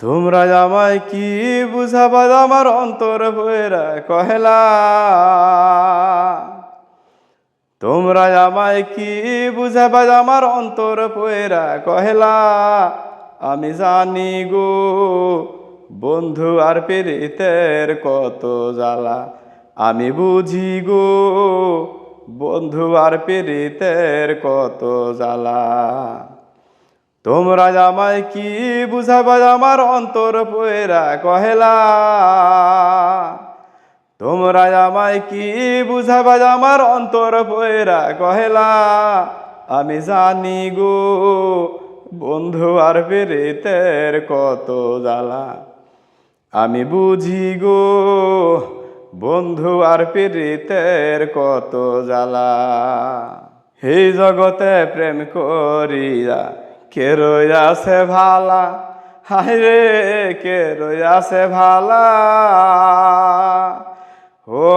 তোমরা আমায় কি বুঝাবা আমার অন্তর বইরা কহেলা? তোমরা আমায় কি বুঝাবা আমার অন্তর পয়রা কহেলা? আমি জানি গো, বন্ধু আর পেরিতের কত জ্বালা। আমি বুঝি গো, বন্ধু আর পেরিতের কত জ্বালা। তোমরা আমায় কি বুঝাবা আমার অন্তর পয়রা কহেলা তোমরা আমায় কি বুঝাবা আমার অন্তর পয়রা কহেলা আমি জানি গো বন্ধু আর পেরেতের কত জ্বালা আমি বুঝি গো বন্ধু আর পেরিতের কত জ্বালা এই জগতে প্রেম করিয়া কে রইয়াছে ভালা? হায় রে, কে রইয়াছে ভালা? ও,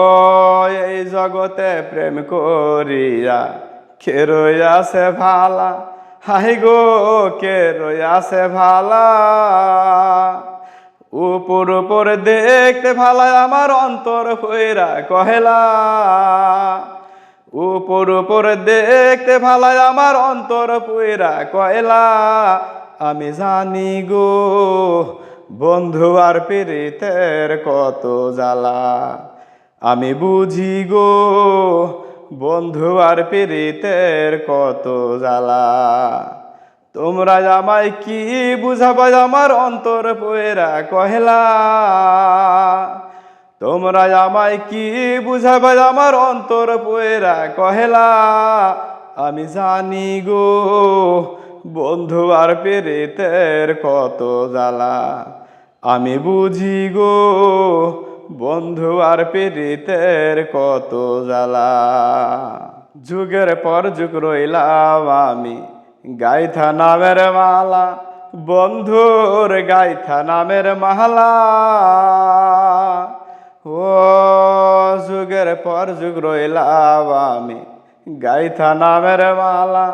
এই জগতে প্রেম করিয়া কে রইয়াছে ভালা? হাই গো, কে রইয়াছে ভালা? উপর উপর দেখতে ভালা আমার অন্তর হইরা কহেলা। উপর উপর দেখতে ভালা আমার অন্তর পুইরা কয়লা। আমি জানি গো, বন্ধু আর পীড়িতের কত জ্বালা। আমি বুঝি গো, বন্ধু আর পীড়িতের কত জ্বালা। তোমরা আমায় কি বুঝাবা আমার অন্তর পয়রা কহেলা তোমরা আমায় কি বুঝাবা? আমার অন্তর পয়রা কহেলা, আমি জানি গো, বন্ধু আর পেরেতের কত জ্বালা। আমি বুঝি গো, বন্ধু আর পেরিতের কত জ্বালা। যুগের পর যুগ রইলাম আমি, গাইথা নামের মালা। বন্ধুর গাইথা নামের মালা। ও যুগের পর যুগ রইলাম আমি। গাইথা নামের মালা,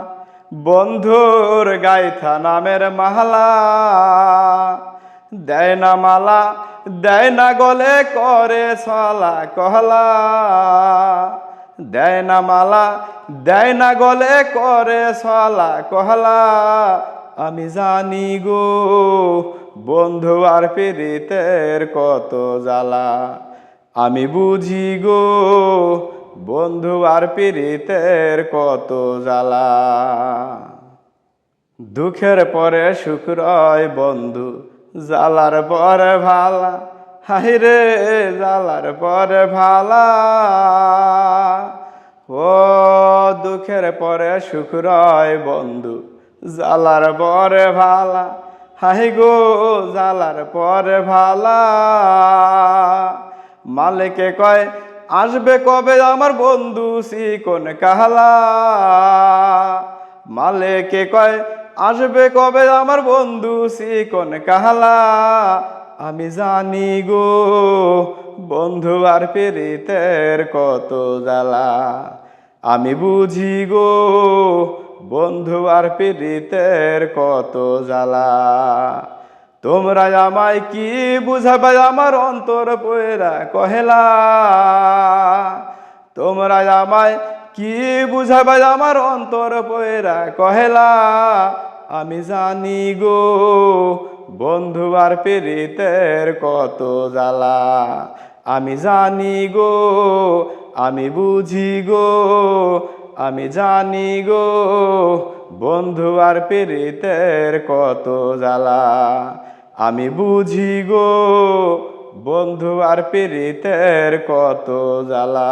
বন্ধুর গাইথা নামের মালা। দেয় না মালা, দেয় না গলে করে সলা কহলা। দেয় না মালা, দেয় না গলে করে সলা কহলা। আমি জানি গো, বন্ধু আর পীড়িতের কত জ্বালা। আমি বুঝি গো, বন্ধু আর পীড়িতের কত জ্বালা। দুঃখের পরে সুখ রয় বন্ধু জালার পরে ভালা। হাই রে জালার পরে ভালা। ও, দুঃখের পরে সুখ রয় বন্ধু জালার পরে ভালা। হাই গো, জ্বালার পরে ভালা। মালিকে কয়, আসবে কবে আমার বন্ধু সিকোন কাহালা? মালেকে কয়, আসবে কবে আমার বন্ধু সিকোন কাহালা? আমি জানি গো, বন্ধু আর পেরিতের কত জ্বালা। আমি বুঝি গো, বন্ধু আর পেরিতের কত জ্বালা। তোমরা আমায় কি বুঝাবে? আমার অন্তর পয়রা কহেলা। তোমরা আমায় কি বুঝাবে? আমার অন্তর পয়রা কহেলা। আমি জানি গো, বন্ধু আর পেরিতের কত জ্বালা। আমি জানি গো, আমি বুঝি গো, আমি জানি গো, বন্ধু আর পেরিতের কত জ্বালা। আমি বুঝি গো বন্ধু আর পেরিতের কত জ্বালা।